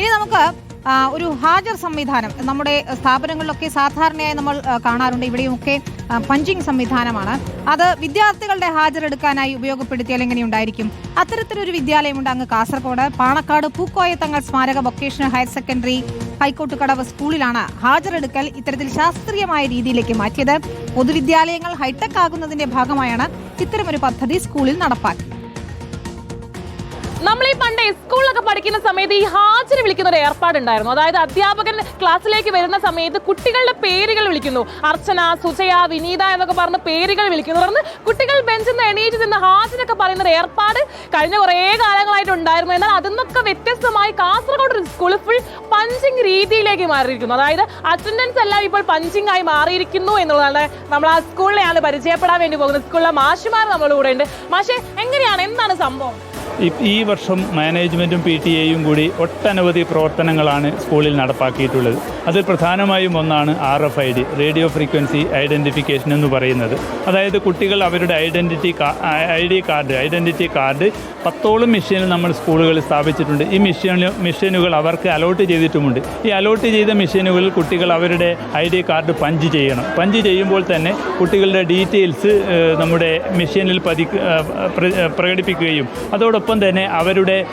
ഇനി നമുക്ക് ഒരു ഹാജർ സംവിധാനം. നമ്മുടെ സ്ഥാപനങ്ങളിലൊക്കെ സാധാരണയായി നമ്മൾ കാണാറുണ്ട്. ഇവിടെയുമൊക്കെ പഞ്ചിങ് സംവിധാനമാണ്. അത് വിദ്യാർത്ഥികളുടെ ഹാജരെടുക്കാനായി ഉപയോഗപ്പെടുത്തിയാൽ എങ്ങനെയുണ്ടായിരിക്കും അത്തരത്തിലൊരു വിദ്യാലയമുണ്ട് അങ്ങ് കാസർഗോഡ്. പാണക്കാട് പൂക്കോയത്തങ്ങൾ സ്മാരക വൊക്കേഷണൽ ഹയർ സെക്കൻഡറി ഹൈക്കോട്ടുകടവ് സ്കൂളിലാണ് ഹാജരെടുക്കൽ ഇത്തരത്തിൽ ശാസ്ത്രീയമായ രീതിയിലേക്ക് മാറ്റിയത്. പൊതുവിദ്യാലയങ്ങൾ ഹൈടെക് ആകുന്നതിന്റെ ഭാഗമായാണ് ഇത്തരമൊരു പദ്ധതി സ്കൂളിൽ നടപ്പാക്കി നമ്മൾ ഈ പണ്ട് സ്കൂളിലൊക്കെ പഠിക്കുന്ന സമയത്ത് ഈ ഹാജര് വിളിക്കുന്ന ഒരു ഏർപ്പാടുണ്ടായിരുന്നു. അതായത് അധ്യാപകൻ ക്ലാസ്സിലേക്ക് വരുന്ന സമയത്ത് കുട്ടികളുടെ പേരുകൾ വിളിക്കുന്നു. അർച്ചന സുജയ വിനീത എന്നൊക്കെ പറഞ്ഞ് പേരുകൾ വിളിക്കുന്നു. തുടർന്ന് കുട്ടികൾ ബെഞ്ചിൽ നിന്ന് എണീറ്റ് നിന്ന് ഹാജരൊക്കെ പറയുന്ന ഒരു ഏർപ്പാട് കഴിഞ്ഞ കുറേ കാലങ്ങളായിട്ട് ഉണ്ടായിരുന്നു. എന്നാൽ അതിന്നൊക്കെ വ്യത്യസ്തമായി കാസർഗോഡ് സ്കൂൾ ഫുൾ പഞ്ചിങ് രീതിയിലേക്ക് മാറിയിരിക്കുന്നു. അതായത് അറ്റൻഡൻസ് എല്ലാം ഇപ്പോൾ പഞ്ചിങ് ആയി മാറിയിരിക്കുന്നു എന്നുള്ളതാണ് നമ്മൾ ആ സ്കൂളിലെയാണ് പരിചയപ്പെടാൻ വേണ്ടി പോകുന്നത് സ്കൂളിലെ മാഷിമാർ നമ്മുടെ കൂടെ ഉണ്ട്. മാഷെ എങ്ങനെയാണ്? എന്താണ് സംഭവം? ഈ- വർഷം മാനേജ്മെന്റും പി ടി എയും കൂടി ഒട്ടനവധി പ്രവർത്തനങ്ങളാണ് സ്കൂളിൽ നടപ്പാക്കിയിട്ടുള്ളത്. അതിൽ പ്രധാനമായും ഒന്നാണ് R F I D radio frequency identification എന്ന് പറയുന്നത്. അതായത് കുട്ടികൾ അവരുടെ identity I D card identity card പത്തോളം മെഷീനിൽ നമ്മൾ സ്കൂളുകളിൽ സ്ഥാപിച്ചിട്ടുണ്ട്. ഈ മെഷീനിൽ മെഷീനുകൾ അവർക്ക് അലോട്ട് ചെയ്തിട്ടുമുണ്ട്. ഈ അലോട്ട് ചെയ്ത മെഷീനുകളിൽ കുട്ടികൾ അവരുടെ ഐ ഡി കാർഡ് പഞ്ച് ചെയ്യണം. പഞ്ച് ചെയ്യുമ്പോൾ തന്നെ കുട്ടികളുടെ ഡീറ്റെയിൽസ് നമ്മുടെ മെഷീനിൽ പതി പ്രകടിപ്പിക്കുകയും അതോടൊപ്പം തന്നെ അവരുടെ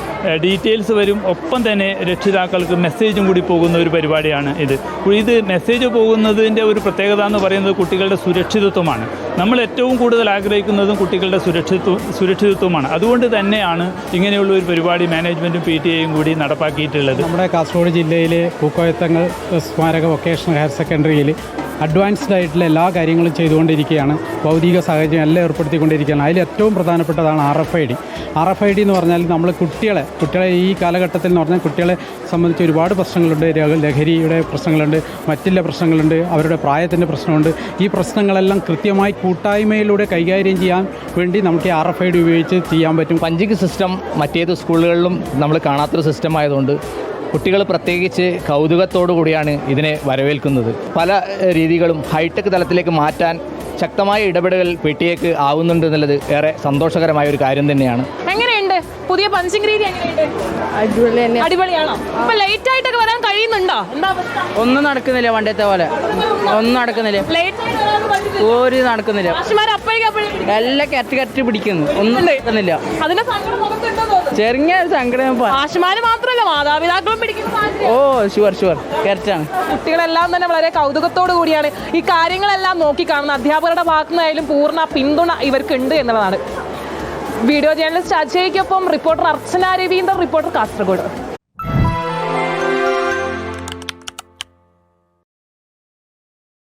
ഡീറ്റെയിൽസ് വരും. ഒപ്പം തന്നെ രക്ഷിതാക്കൾക്ക് മെസ്സേജും കൂടി പോകുന്ന ഒരു പരിപാടിയാണ് ഇത്. ഇത് മെസ്സേജ് പോകുന്നതിന്റെ ഒരു പ്രത്യേകത എന്ന് പറയുന്നത് കുട്ടികളുടെ സുരക്ഷിതത്വമാണ്. നമ്മൾ ഏറ്റവും കൂടുതൽ ആഗ്രഹിക്കുന്നതും കുട്ടികളുടെ സുരക്ഷിതത്വം സുരക്ഷിതത്വമാണ്. അതുകൊണ്ട് തന്നെയാണ് ഇങ്ങനെയുള്ള ഒരു പരിപാടി മാനേജ്മെന്റും പി ടി എയും കൂടി നടപ്പാക്കിയിട്ടുള്ളത്. നമ്മുടെ കാസർഗോഡ് ജില്ലയിലെ പൂക്കോയത്തങ്ങൾ സ്മാരക വൊക്കേഷണൽ ഹയർ സെക്കൻഡറിയിൽ അഡ്വാൻസ്ഡ് ആയിട്ടുള്ള എല്ലാ കാര്യങ്ങളും ചെയ്തുകൊണ്ടിരിക്കുകയാണ്. ഭൗതിക സാഹചര്യം എല്ലാം ഏർപ്പെടുത്തിക്കൊണ്ടിരിക്കുകയാണ്. അതിൽ ഏറ്റവും പ്രധാനപ്പെട്ടതാണ് R F I D R F I D എന്ന് പറഞ്ഞാൽ നമ്മൾ കുട്ടികളെ കുട്ടികളെ ഈ കാലഘട്ടത്തിൽ എന്ന് പറഞ്ഞാൽ കുട്ടികളെ സംബന്ധിച്ച് ഒരുപാട് പ്രശ്നങ്ങളുണ്ട്. ലഹരിയുടെ പ്രശ്നങ്ങളുണ്ട് മറ്റുള്ള പ്രശ്നങ്ങളുണ്ട് അവരുടെ പ്രായത്തിന്റെ പ്രശ്നമുണ്ട്. ഈ പ്രശ്നങ്ങളെല്ലാം കൃത്യമായി കൂട്ടായ്മയിലൂടെ കൈകാര്യം ചെയ്യാൻ വേണ്ടി നമുക്ക് ആർ എഫ് ഐ ഡി ഉപയോഗിച്ച് ചെയ്യാൻ പറ്റും. പഞ്ചിക് സിസ്റ്റം മറ്റേത് സ്കൂളുകളിലും നമ്മൾ കാണാത്തൊരു സിസ്റ്റം ആയതുകൊണ്ട് കുട്ടികൾ പ്രത്യേകിച്ച് കൗതുകത്തോടു കൂടിയാണ് ഇതിനെ വരവേൽക്കുന്നത്. പല രീതികളും ഹൈടെക് തലത്തിലേക്ക് മാറ്റാൻ ശക്തമായ ഇടപെടൽ പെട്ടിയേക്ക് ആവുന്നുണ്ട് എന്നുള്ളത് ഏറെ സന്തോഷകരമായ ഒരു കാര്യം തന്നെയാണ്. എങ്ങനെയുണ്ട്? പുതിയ പഞ്ചിങ് രീതി എങ്ങനെയുണ്ട്? അടിപൊളിയാണോ? ഇപ്പൊ ലേറ്റ് ആയിട്ടൊക്കെ വരാൻ കഴിയുന്നുണ്ടോ? എന്താ അവസ്ഥ? ഒന്നും നടക്കുന്നില്ല പണ്ടത്തെ പോലെ. ഒന്നും നടക്കുന്നില്ല. ഒരു നടക്കുന്നില്ല. എല്ലാം കെട്ടി കെട്ടി പിടിക്കുന്നു. ഒന്നും നടക്കുന്നില്ല. അതിന്റെ ചെറിയ സങ്കടം. മാഷുമാര് മാത്രമല്ല മാതാപിതാക്കളും പിടിക്കുന്ന. ഓ ഷുവർ ഷുവർ കറക്റ്റാണ് കുട്ടികളെല്ലാം തന്നെ വളരെ കൗതുകത്തോടു കൂടിയാണ് ഈ കാര്യങ്ങളെല്ലാം നോക്കി കാണുന്ന അധ്യാപകരുടെ ഭാഗത്തുനിന്നായാലും പൂർണ പിന്തുണ ഇവർക്ക് ഉണ്ട് എന്നുള്ളതാണ് വീഡിയോ ജേർണലിസ്റ്റ് അജയ്ക്കൊപ്പം റിപ്പോർട്ടർ അർച്ചന രവീന്ദ്രൻ റിപ്പോർട്ടർ കാസർഗോഡ്